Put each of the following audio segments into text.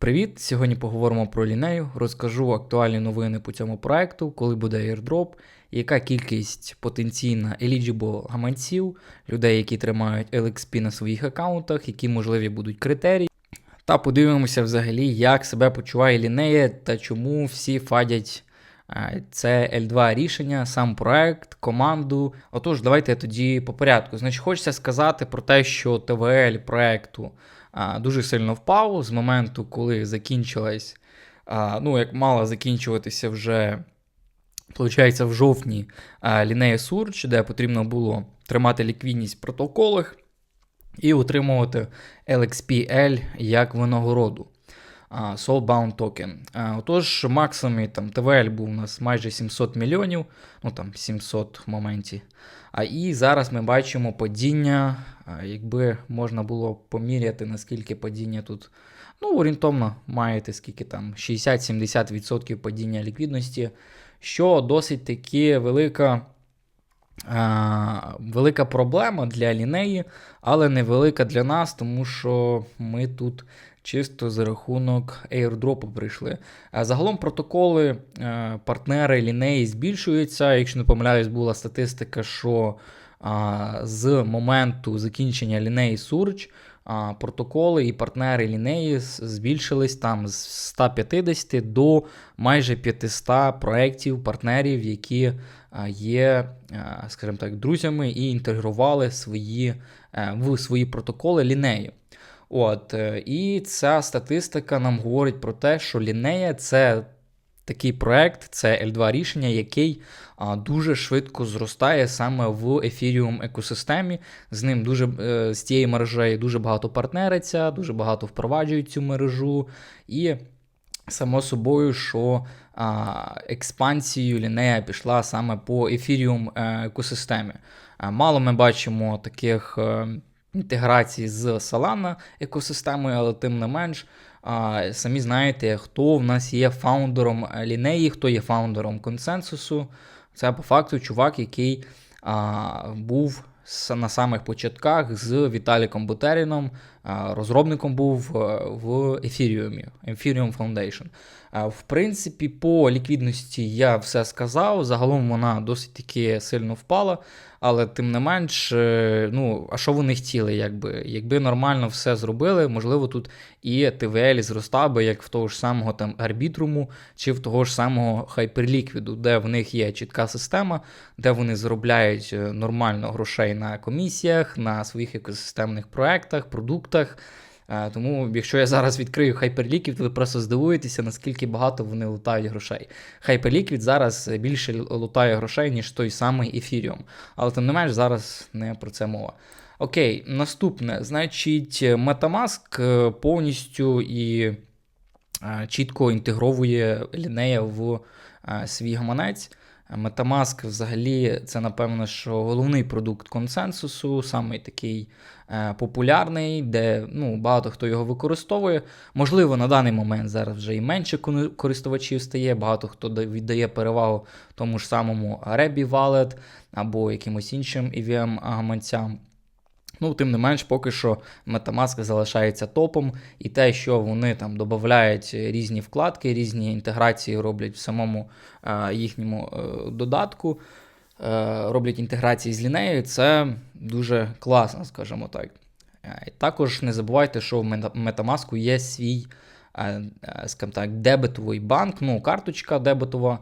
Привіт! Сьогодні поговоримо про лінею, розкажу актуальні новини по цьому проекту, коли буде airdrop, яка кількість потенційна eligible гаманців, людей, які тримають LXP на своїх аккаунтах, які можливі будуть критерії. Та подивимося взагалі, як себе почуває лінея та чому всі фадять е, це L2 рішення, сам проект, команду. Отож, давайте тоді по порядку. Значить, хочеться сказати про те, що ТВЛ проекту дуже сильно впав з моменту, коли закінчилась, ну, як мала закінчуватися вже, виходить, в жовтні лінея Surge, де потрібно було тримати ліквідність в протоколах і отримувати LXPL як винагороду. Soulbound токен. Отож, максимум там ТВЛ був у нас майже 700 мільйонів, ну там 700 в моменті. А і зараз ми бачимо падіння, якби можна було поміряти, наскільки падіння тут. Ну, орієнтовно маєте скільки там 60-70% падіння ліквідності, що досить таки велика. Велика проблема для лінеї, але не велика для нас, тому що ми тут чисто за рахунок airdropу прийшли. Загалом протоколи е, партнери лінеї збільшуються. Якщо не помиляюсь, була статистика, що з моменту закінчення лінеї Surge протоколи і партнери лінеї збільшились там з 150 до майже 500 проєктів, партнерів, які є, а, скажімо так, друзями і інтегрували свої, е, в свої протоколи лінеї. От, е, і ця статистика нам говорить про те, що лінея це такий проект, це L2 рішення, який дуже швидко зростає саме в Ethereum екосистемі. З ним дуже е, з цією мережею дуже багато партнериться, дуже багато впроваджують цю мережу. І само собою, що експансією лінея пішла саме по Ethereum е, екосистемі. Мало ми бачимо таких. Інтеграцій з Solana екосистемою, але тим не менш, самі знаєте, хто в нас є фаундером лінеї, хто є фаундером консенсусу. Це по факту чувак, який а, був на самих початках з Віталіком Бутеріном, розробником був е, в Ethereum, Ethereum Foundation. В принципі, по ліквідності я все сказав. Загалом вона досить таки сильно впала. Але тим не менш, е, ну, а що вони хотіли, якби? Якби нормально все зробили, можливо, тут і ТВЛ зростав би, як в того ж самого там арбітруму, чи в того ж самого Hyperliquid, де в них є чітка система, де вони заробляють е, нормально грошей на комісіях, на своїх екосистемних проектах, продуктах. Е, Тому, якщо я зараз відкрию Hyperliquid, ви просто здивуєтеся, наскільки багато вони лутають грошей. Hyperliquid зараз більше лутає грошей, ніж той самий Ethereum. Але тим не менш, зараз не про це мова. Окей, наступне. Значить, Metamask е, повністю і е, чітко інтегровує лінея в свій гаманець. Metamask взагалі це, напевно, що головний продукт консенсусу, самий такий е, популярний, де ну, багато хто його використовує. Можливо, на даний момент зараз вже і менше користувачів стає, багато хто віддає перевагу тому ж самому Rebi Wallet або якимось іншим EVM гаманцям. Ну, тим не менш, поки що Metamask залишається топом, і те, що вони там додають різні вкладки, різні інтеграції роблять в самому е, їхньому е, додатку, е, роблять інтеграції з лінеєю, це дуже класно, скажімо так. Е, також не забувайте, що в Metamask є свій, скажімо так, дебетовий банк, ну, карточка дебетова,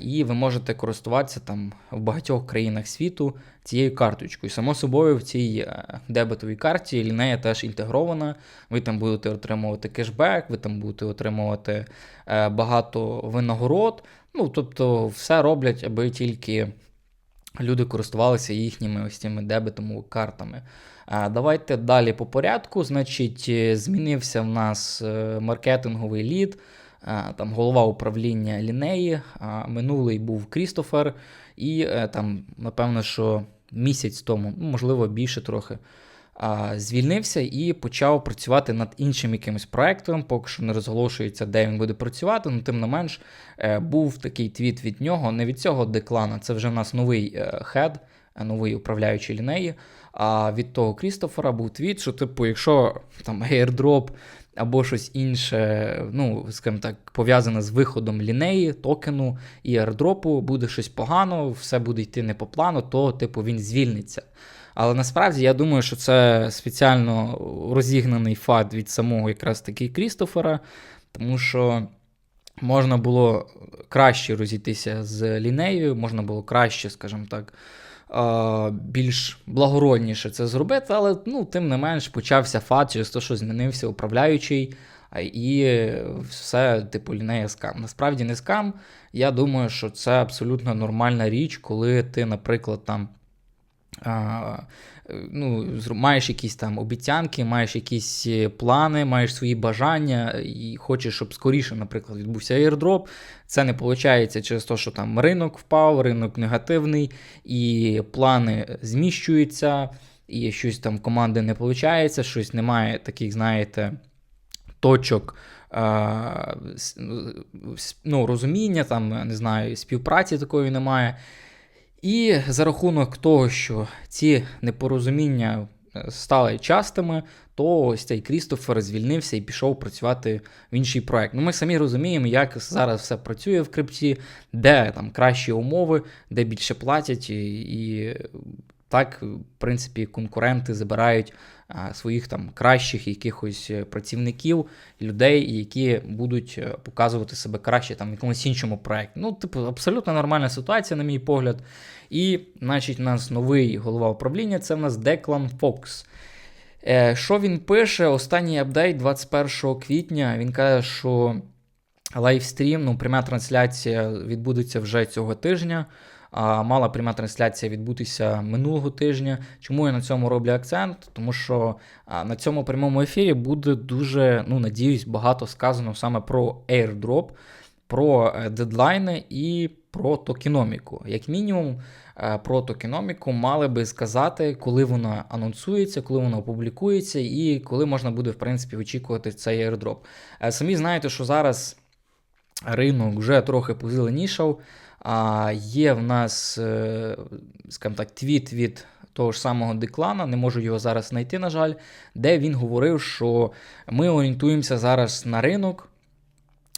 і ви можете користуватися там в багатьох країнах світу цією карточкою. Само собою, в цій е, дебетовій карті лінея теж інтегрована. Ви там будете отримувати кешбек, ви там будете отримувати е, багато винагород. Ну, тобто, все роблять, аби тільки люди користувалися їхніми ось цими дебетовими картами. Давайте далі по порядку. Значить, е, змінився в нас е, маркетинговий лід, там голова управління лінеї. Минулий був Крістофер, і е, там, напевно, що місяць тому, ну, можливо, більше трохи. Звільнився і почав працювати над іншим якимось проектом. Поки що не розголошується, де він буде працювати, але тим не менш був такий твіт від нього, не від цього деклана. Це вже в нас новий хед, новий управляючий лінеї. А від того Крістофера був твіт, що, типу, якщо там airdrop або щось інше, ну, скажімо так, пов'язане з виходом лінеї, токену і аердропу, буде щось погано, все буде йти не по плану, то, типу, він звільниться. Але насправді я думаю, що це спеціально розігнаний факт від самого якраз таки Крістофера, тому що можна було краще розійтися з лінеєю, можна було краще, скажімо так, більш благородніше це зробити, але ну, тим не менш почався факт через те, що змінився управляючий. І все, типу, лінея скам. Насправді не скам. Я думаю, що це абсолютно нормальна річ, коли ти, наприклад, там ну, маєш якісь там обіцянки, маєш якісь е, плани, маєш свої бажання і хочеш, щоб скоріше, наприклад, відбувся airdrop. Це не виходить через те, що там ринок впав, ринок негативний, і плани зміщуються, і щось там команди не виходить, щось немає таких, знаєте, точок. Ну, розуміння, там, не знаю, співпраці такої немає. І за рахунок того, що ці непорозуміння е, стали частими, то ось цей Крістофер звільнився і пішов працювати в інший проект. Ну, Ми самі розуміємо, як зараз все працює в крипті, де там кращі умови, де більше платять, і, і так, в принципі, конкуренти забирають своїх там кращих якихось е, працівників, людей, які будуть е, показувати себе краще там в якомусь іншому проєкті. Ну, типу, абсолютно нормальна ситуація, на мій погляд. І, значить, у нас новий голова управління це в нас Деклан Фокс. Е, Що він пише? Останній апдейт 21 квітня. Він каже, що лайвстрім, ну, пряма трансляція відбудеться вже цього тижня мала пряма трансляція відбутися минулого тижня. Чому я на цьому роблю акцент? Тому що на цьому прямому ефірі буде дуже, ну надіюсь, багато сказано саме про airdrop, про е, дедлайни і про токеноміку. Як мінімум, е, про токеноміку мали би сказати, коли вона анонсується, коли вона опублікується, і коли можна буде, в принципі, очікувати цей airdrop. Е, самі знаєте, що зараз ринок вже трохи позеленішав. А є в нас, е, скажімо так, твіт від того ж самого Деклана, не можу його зараз знайти, на жаль, де він говорив, що ми орієнтуємося зараз на ринок.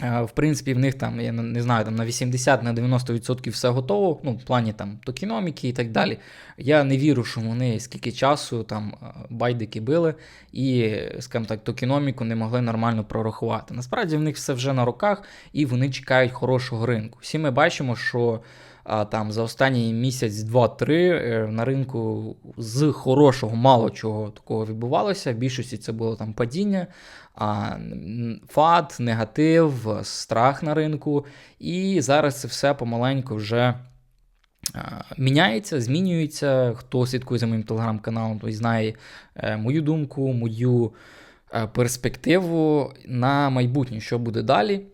В принципі, в них там, я не знаю, там на 80-90% все готово, ну, в плані там токеноміки і так далі. Я не вірю, що вони скільки часу там байдики били і, скажімо так, токеноміку не могли нормально прорахувати. Насправді в них все вже на руках і вони чекають хорошого ринку. Всі ми бачимо, що а, там за останній місяць, два-три е, на ринку з хорошого мало чого такого відбувалося. В більшості це було там падіння, а, фад, негатив, страх на ринку. І зараз це все помаленьку вже. Міняється, змінюється. Хто слідкує за моїм телеграм-каналом, той знає е, мою думку, мою е, перспективу на майбутнє, що буде далі.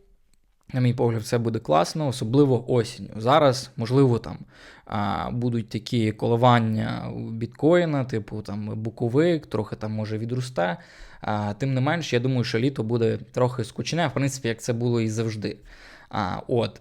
На мій погляд, все буде класно, особливо осінню. Зараз, можливо, там а, будуть такі коливання біткоїна, типу там буковик, трохи там може відросте. А, Тим не менш, я думаю, що літо буде трохи скучне, в принципі, як це було і завжди. А, от.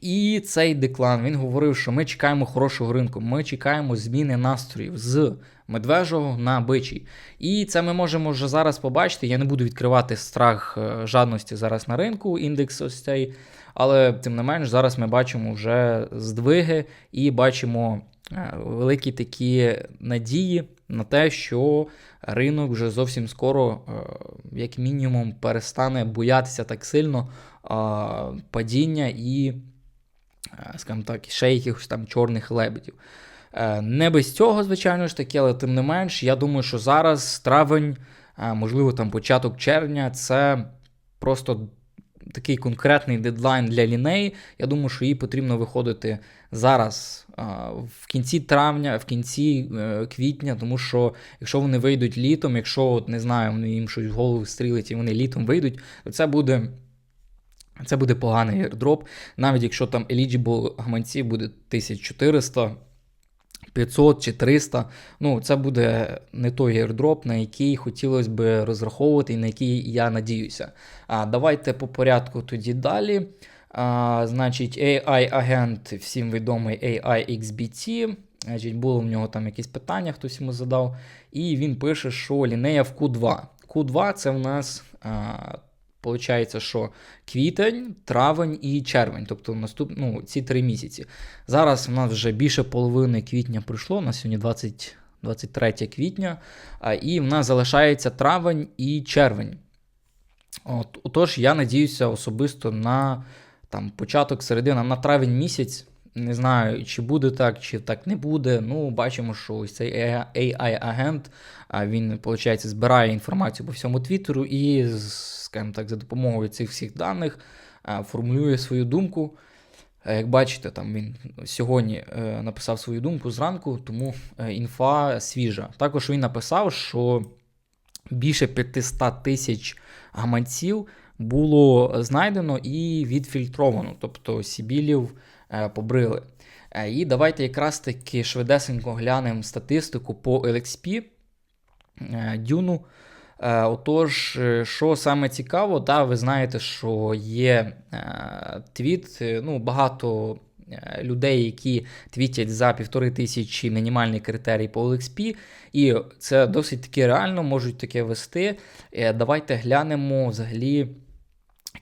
І цей деклан він говорив, що ми чекаємо хорошого ринку, ми чекаємо зміни настроїв з медвежого на бичий. І це ми можемо вже зараз побачити. Я не буду відкривати страх е, жадності зараз на ринку, індекс ось цей. Але тим не менш, зараз ми бачимо вже здвиги і бачимо е, великі такі надії на те, що ринок вже зовсім скоро, е, як мінімум, перестане боятися так сильно падіння і. Е, скажімо так, ще якихось там чорних лебедів. Е, не без цього, звичайно ж таки, але тим не менш, я думаю, що зараз травень, е, можливо, там початок червня, це просто такий конкретний дедлайн для ліней. Я думаю, що їй потрібно виходити зараз, в кінці травня, в кінці квітня, тому що якщо вони вийдуть літом, якщо от, не знаю, вони їм щось в голову стрілить і вони літом вийдуть, то це буде. Це буде поганий airdrop, навіть якщо там eligible гаманців буде 1400, 500 чи 300, ну це буде не той airdrop, на який хотілося б розраховувати і на який я надіюся. А, Давайте по порядку тоді далі. А, Значить, AI-агент, всім відомий AI-XBT. Значить, Було в нього там якісь питання, хтось йому задав. І він пише, що лінея в Q2. Q2 це в нас Получається, що квітень, травень і червень, тобто наступ, ну, ці три місяці. Зараз у нас вже більше половини квітня пройшло, на сьогодні 20, 23 квітня, і в нас залишається травень і червень. От, Отож, я надіюся особисто на там, початок середина, на травень місяць. Не знаю, чи буде так, чи так не буде. Ну, бачимо, що ось цей AI-агент він, виходить, збирає інформацію по всьому Твіттеру і, скажімо так, за допомогою цих всіх даних формулює свою думку. Як бачите, там він сьогодні е, написав свою думку зранку, тому е, інфа свіжа. Також він написав, що більше 500 тисяч гаманців було знайдено і відфільтровано, тобто Сібілів е, побрили. Е, і давайте якраз таки швидесенько глянемо статистику по LXP е, Дюну. Отож, що саме цікаво, да, ви знаєте, що є твіт, ну, багато людей, які твітять за півтори тисячі мінімальний критерій по LXP, і це досить таки реально можуть таке вести. Давайте глянемо взагалі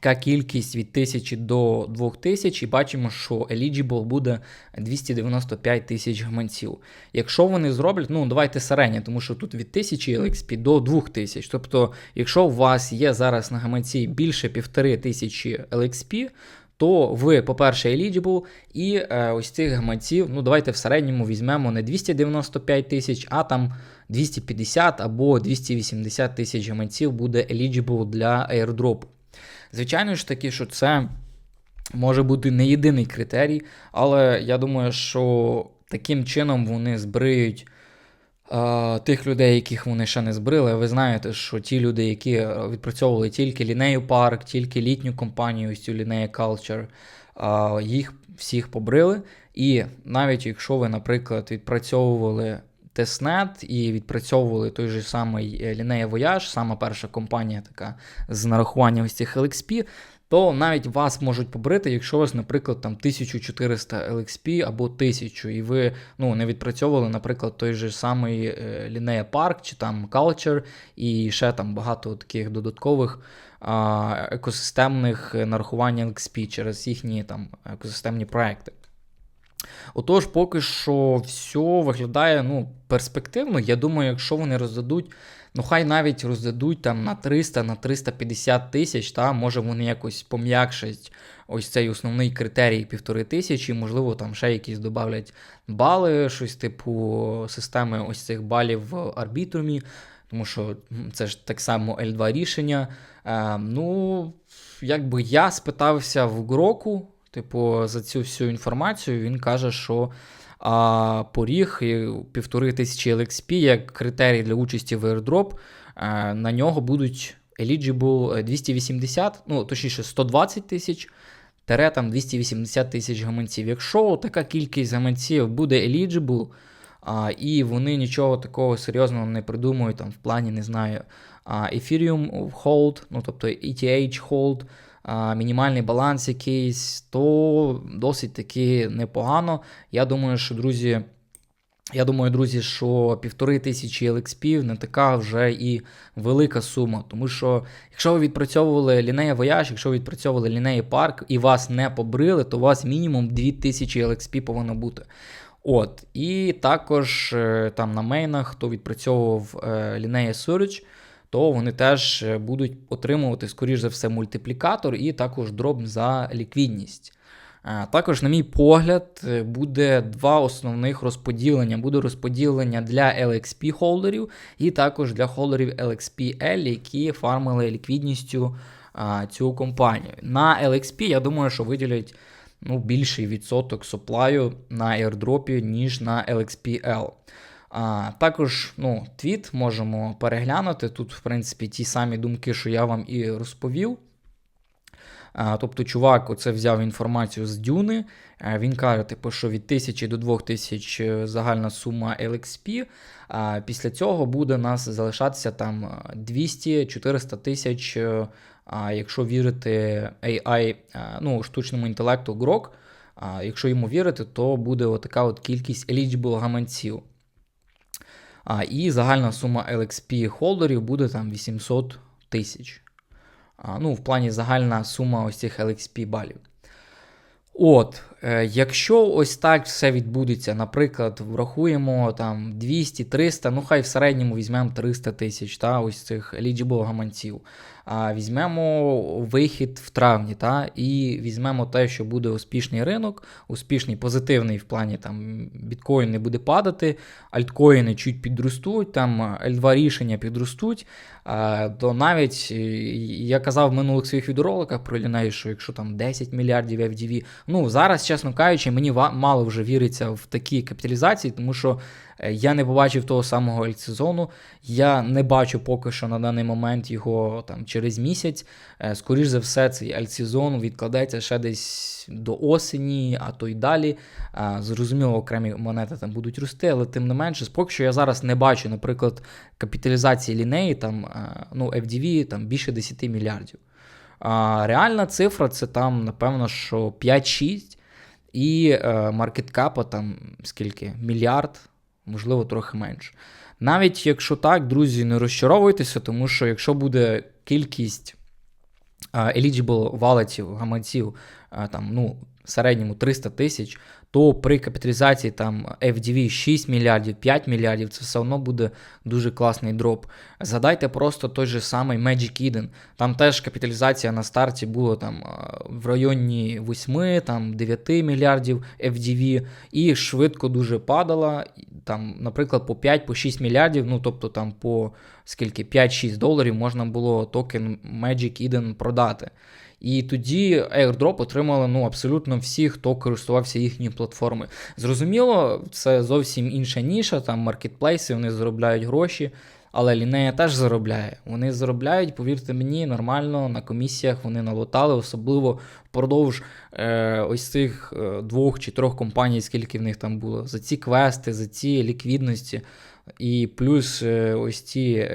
яка кількість від 1000 до 2000, і бачимо, що eligible буде 295 тисяч гаманців. Якщо вони зроблять, ну давайте середнє, тому що тут від 1000 LXP до 2000. Тобто, якщо у вас є зараз на гаманці більше 1500 LXP, то ви, по-перше, eligible, і е, ось цих гаманців, ну давайте в середньому візьмемо не 295 тисяч, а там 250 або 280 тисяч гаманців буде eligible для airdrop. Звичайно ж таки, що це може бути не єдиний критерій, але я думаю, що таким чином вони збриють. Тих людей, яких вони ще не збрили, ви знаєте, що ті люди, які відпрацьовували тільки лінею парк, тільки літню компанію, ось цю лінею Culture, їх всіх побрили. І навіть якщо ви, наприклад, відпрацьовували Тестнет і відпрацьовували той же самий е, Linnea Voyage, сама перша компанія така з нарахування ось цих LXP, то навіть вас можуть побрити, якщо у вас, наприклад, там 1400 LXP або 1000, і ви ну, не відпрацьовували, наприклад, той же самий е, Linnea Park чи там Culture, і ще там багато таких додаткових а, екосистемних нарахувань LXP через їхні там екосистемні проекти. Отож, поки що все виглядає ну, перспективно. Я думаю, якщо вони роздадуть, ну хай навіть роздадуть там на 300 на 350 тисяч, та може вони якось пом'якшать ось цей основний критерій півтори тисячі, можливо, там ще якісь додавлять бали, щось типу системи ось цих балів в арбітрумі. Тому що це ж так само L2 рішення. Е, ну, якби я спитався в Гроку, Типу, за цю всю інформацію він каже, що а, поріг півтори тисячі LXP як критерій для участі в airdrop, а, на нього будуть eligible 280, ну, точніше, 120 тисяч. Тере там 280 тисяч гаманців. Якщо така кількість гаманців буде eligible, а, і вони нічого такого серйозного не придумують там в плані, не знаю, а, Ethereum hold, ну тобто ETH hold, мінімальний баланс якийсь, то досить таки непогано. Я думаю, що, друзі. Я думаю, друзі, що півтори тисячі LXP не така вже і велика сума. Тому що, якщо ви відпрацьовували лінея Voyage, якщо ви відпрацьовували лінеї парк і вас не побрили, то у вас мінімум 2000 LXP повинно бути. От, І також е, там на мейнах, хто відпрацьовував лінея Surge, то вони теж е, будуть отримувати, скоріш за все, мультиплікатор і також дроб за ліквідність. Е, також, на мій погляд, е, буде два основних розподілення. Буде розподілення для LXP холдерів і також для холдерів LXP-L, які фармили ліквідністю цю компанію. На LXP, я думаю, що виділять ну, більший відсоток суплаю на airdropі, ніж на LXP-L. А, Також ну, твіт можемо переглянути. Тут, в принципі, ті самі думки, що я вам і розповів. А, Тобто, чувак оце взяв інформацію з Дюни. Він каже, типу, що від 1000 до 2000 е, загальна сума LXP. А Після цього буде нас залишатися там 200-400 тисяч, е, а, якщо вірити AI, ну, штучному інтелекту Grok. А Якщо йому вірити, то буде отака от кількість eligible гаманців. А, І загальна сума LXP холдерів буде там 800 тисяч. Ну, в плані загальна сума ось цих LXP балів. От, якщо ось так все відбудеться, наприклад, врахуємо там 200-300, ну хай в середньому візьмемо 300 тисяч та, ось цих eligible гаманців. А візьмемо вихід в травні, та, і візьмемо те, що буде успішний ринок, успішний, позитивний в плані там біткоін не буде падати, альткоїни чуть підростуть, там L2 рішення підростуть. А, то навіть е, я казав в минулих своїх відеороликах про Ліней, що якщо там 10 мільярдів FDV, ну зараз, чесно кажучи, мені мало вже віриться в такі капіталізації, тому що Е, я не побачив того самого альтсезону. Я не бачу поки що на даний момент його там через місяць. Е, Скоріше за все, цей альтсезон відкладеться ще десь до осені, а то й далі. Зрозуміло, окремі монети там будуть рости, але тим не менше, поки що я зараз не бачу, наприклад, капіталізації лінеї, там, е, ну, FDV там більше 10 мільярдів. А Реальна цифра це там, напевно, що 5-6. І маркеткапа там скільки? Мільярд можливо, трохи менше. Навіть якщо так, друзі, не розчаровуйтеся, тому що якщо буде кількість eligible валетів, гаманців там, ну, в середньому 300 тисяч, то при капіталізації там FDV 6 мільярдів, 5 мільярдів, це все одно буде дуже класний дроп. Згадайте просто той же самий Magic Eden. Там теж капіталізація на старті була там в районі 8, там 9 мільярдів FDV, і швидко дуже падала. Там, Наприклад, по 5-6 мільярдів, ну тобто там по скільки 5-6 доларів можна було токен Magic Eden продати. І тоді airdrop отримали ну, абсолютно всі, хто користувався їхньою платформою. Зрозуміло, це зовсім інша ніша, там маркетплейси, вони заробляють гроші. Але Лінея теж заробляє. Вони заробляють, повірте мені, нормально на комісіях вони налотали, особливо впродовж е, ось цих е, двох чи трьох компаній, скільки в них там було. За ці квести, за ці ліквідності. І плюс е, ось ці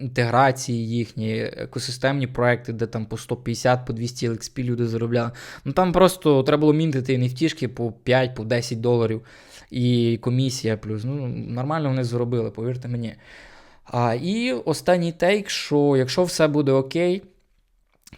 інтеграції їхні, екосистемні проекти, де там по 150, по 200 LXP люди заробляли. Ну там просто треба було мінтити нефтішки по 5, по 10 доларів. І комісія плюс. Ну, Нормально вони зробили, повірте мені. А, І останній тейк, що якщо все буде окей,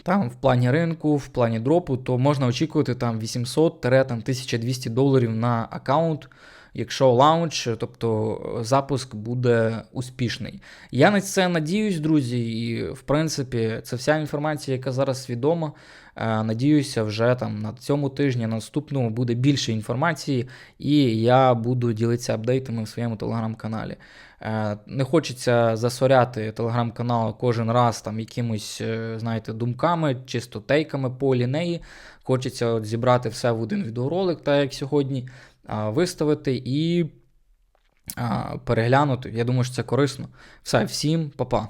там в плані ринку, в плані дропу, то можна очікувати там 800-1200 доларів на аккаунт якщо лаунч, тобто запуск буде успішний. Я на це надіюсь, друзі, і в принципі це вся інформація, яка зараз відома. Е, надіюся, вже там на цьому тижні, на наступному буде більше інформації, і я буду ділитися апдейтами в своєму телеграм-каналі. Е, не хочеться засоряти телеграм-канал кожен раз там якимось, е, знаєте, думками, чисто тейками по лінеї. Хочеться от зібрати все в один відеоролик, так як сьогодні виставити і переглянути. Я думаю, що це корисно. Все, всім па-па.